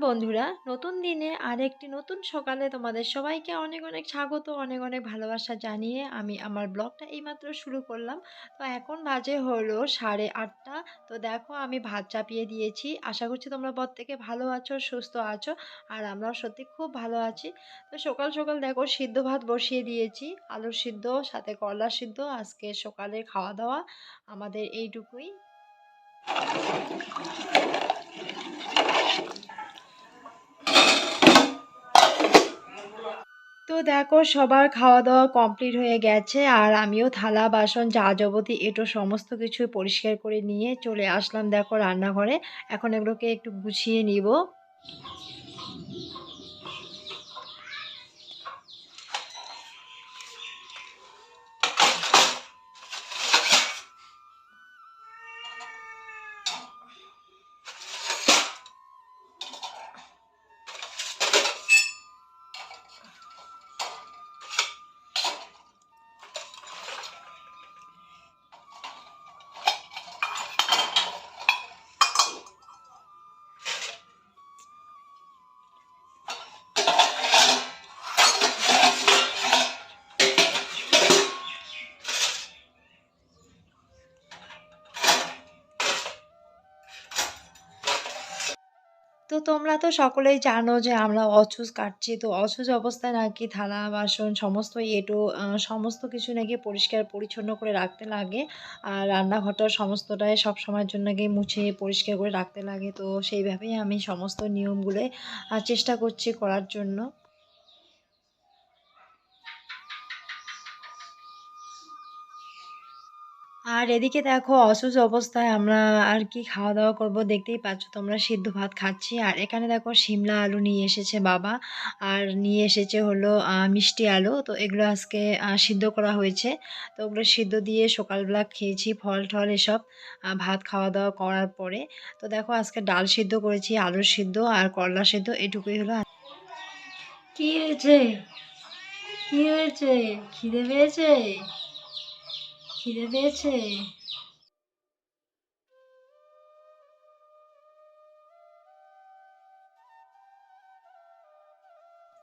বন্ধুরা। নতুন দিনে আরেকটি নতুন সকালে তোমাদের সবাইকে অনেক অনেক স্বাগত, অনেক অনেক ভালোবাসা জানিয়ে আমি আমার ব্লগটা এইমাত্র শুরু করলাম। তো এখন বাজে হলো সাড়ে আটটা। তো দেখো, আমি ভাত চাপিয়ে দিয়েছি। আশা করছি তোমরা প্রত্যেকে ভালো আছো, সুস্থ আছো, আর আমরাও সত্যি খুব ভালো আছি। তো সকাল সকাল দেখো, সিদ্ধ ভাত বসিয়ে দিয়েছি। আলুর সিদ্ধ, সাথে করলা সিদ্ধ। আজকে সকালে খাওয়া দাওয়া আমাদের এইটুকুই। তো দেখো, সবার খাওয়া দাওয়া কমপ্লিট হয়ে গেছে আর আমিও থালা, বাসন, যা যাবতী এটো সমস্ত কিছু পরিষ্কার করে নিয়ে চলে আসলাম দেখো রান্নাঘরে। এখন এগুলোকে একটু গুছিয়ে নিব। তো তোমরা তো সকলেই জানো যে আমরা অছুজ কাটছি। তো অছুজ অবস্থায় নাকি থালা, বাসন সমস্ত এটো সমস্ত কিছু নাকি পরিষ্কার পরিচ্ছন্ন করে রাখতে লাগে। আর রান্নাঘরটা সমস্তটাই সব সময়ের জন্য নাকি মুছে পরিষ্কার করে রাখতে লাগে। তো সেইভাবেই আমি সমস্ত নিয়মগুলো চেষ্টা করছি করার জন্য। আর এদিকে দেখো অসুস্থ অবস্থায় আমরা আর কি খাওয়া দাওয়া করব দেখতেই পাচ্ছ তোমরা সিদ্ধ ভাত খাচ্ছি। আর এখানে দেখো শিমলা আলু নিয়ে এসেছে বাবা। আর নিয়ে এসেছে হলো মিষ্টি আলু। তো এগুলো আজকে সিদ্ধ করা হয়েছে। তো ওগুলো সিদ্ধ দিয়ে সকালবেলা খেয়েছি, ফল টল এসব ভাত খাওয়া দাওয়া করার পরে। তো দেখো আজকে ডাল সিদ্ধ করেছি, আলুর সিদ্ধ আর করলা সিদ্ধ, এটুকুই হলো। কি হয়েছে? কি হয়েছে? খিদে পেয়েছে? খিদে পেয়েছে?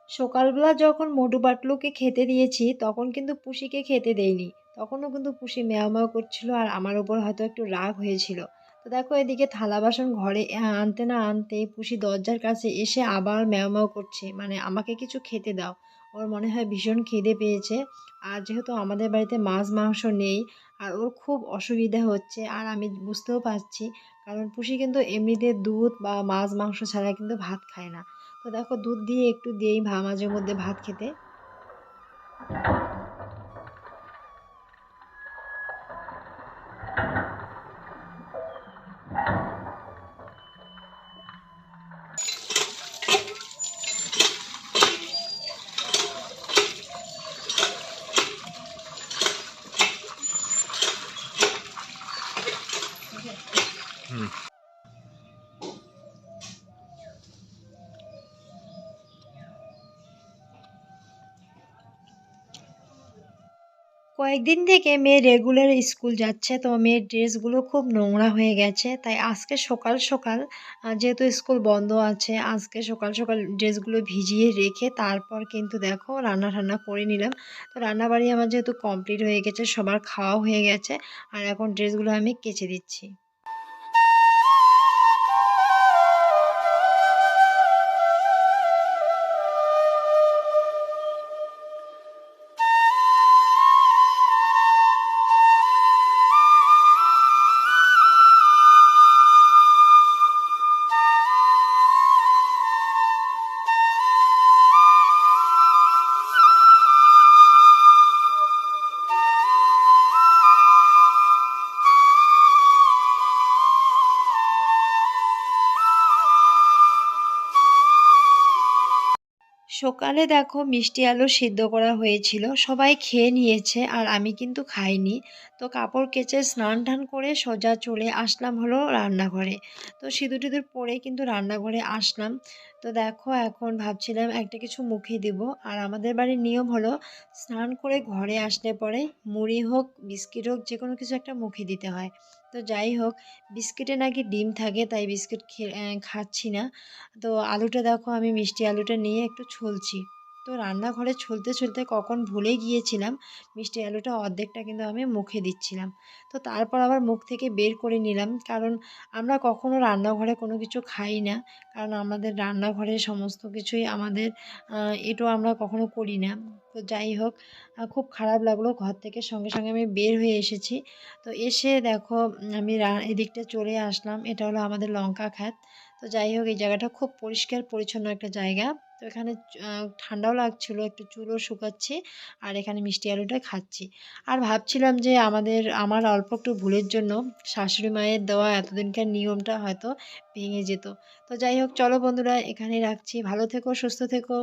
সকালবেলা যখন মোটু পাতলুকে খেতে দিয়েছি, তখন কিন্তু পুষিকে খেতে দেইনি। তখনও কিন্তু পুষি ম্যাও করছিল আর আমার উপর হয়তো একটু রাগ হয়েছিল। তো দেখো, এদিকে থালা বাসন ঘরে আনতে না আনতে পুষি দরজার কাছে এসে আবার ম্যাও করছে। মানে আমাকে কিছু খেতে দাও। ওর মনে হয় ভীষণ খিদে পেয়েছে। আর যেহেতু আমাদের বাড়িতে মাছ, মাংস নেই, আর ওর খুব অসুবিধা হচ্ছে, আর আমি বুঝতেও পারছি। কারণ পুষি কিন্তু এমনিতে দুধ বা মাছ, মাংস ছাড়া কিন্তু ভাত খায় না। তো দেখো, দুধ দিয়ে একটু দিয়েই মাঝে মধ্যে ভাত খেতে। কয়েকদিন থেকে মেয়ে রেগুলার স্কুল যাচ্ছে, তো মেয়ের ড্রেসগুলো খুব নোংরা হয়ে গেছে। তাই আজকে সকাল সকাল যেহেতু স্কুল বন্ধ আছে, আজকে সকাল সকাল ড্রেসগুলো ভিজিয়ে রেখে তারপর কিন্তু দেখো রান্না টান্না করে নিলাম। তো রান্নাবাড়ি আমার যেহেতু কমপ্লিট হয়ে গেছে, সবার খাওয়া হয়ে গেছে, আর এখন ড্রেসগুলো আমি কেচে দিচ্ছি। সকালে দেখো মিষ্টি আলু সিদ্ধ করা হয়েছিল সবাই খেয়ে নিয়েছে আর আমি কিন্তু খাইনি। তো কাপড় কেচে স্নান টান করে সোজা চলে আসলাম হলো রান্নাঘরে। তো সিঁদুর টিঁদুর পরে কিন্তু রান্নাঘরে আসলাম। তো দেখো এখন ভাবছিলাম একটা কিছু মুখে দিব। আর আমাদের বাড়ির নিয়ম হলো স্নান করে ঘরে আসলে পরে মুড়ি হোক, বিস্কিট হোক যে কোনো কিছু একটা মুখে দিতে হয়। তো যাই হোক, বিস্কিটে নাকি ডিম থাকে, তাই বিস্কিট খাচ্ছি না। তো আলুটা দেখো আমি মিষ্টি আলুটা নিয়ে একটু ছলছি। তো রান্নাঘরে ছলতে ছলতে কখন ভুলে গিয়েছিলাম, মিষ্টি আলুটা অর্ধেকটা কিন্তু আমি মুখে দিচ্ছিলাম। তো তারপর আবার মুখ থেকে বের করে নিলাম, কারণ আমরা কখনো রান্নাঘরে কোনো কিছু খাই না, কারণ আমাদের রান্নাঘরে সমস্ত কিছুই আমাদের এটাও আমরা কখনো করি না। তো যাই হোক খুব খারাপ লাগল ঘর থেকে সঙ্গে সঙ্গে আমি বের হয়ে এসেছি। তো এসে দেখো, আমি এদিকটা চলে আসলাম, এটা হলো আমাদের লঙ্কা খ্যাত তো যাই হোক, এই জায়গাটা খুব পরিষ্কার পরিচ্ছন্ন একটা জায়গা। তো এখানে ঠান্ডাও লাগছিল, একটু চুলও শুকাচ্ছি, আর এখানে মিষ্টি আলুটা খাচ্ছি। আর ভাবছিলাম যে আমাদের, আমার অল্প একটু ভুলের জন্য শাশুড়ি মায়ের দেওয়া এতদিনকার নিয়মটা হয়তো ভেঙে যেত। তো যাই হোক, চলো বন্ধুরা, এখানেই রাখছি। ভালো থেকো, সুস্থ থেকো।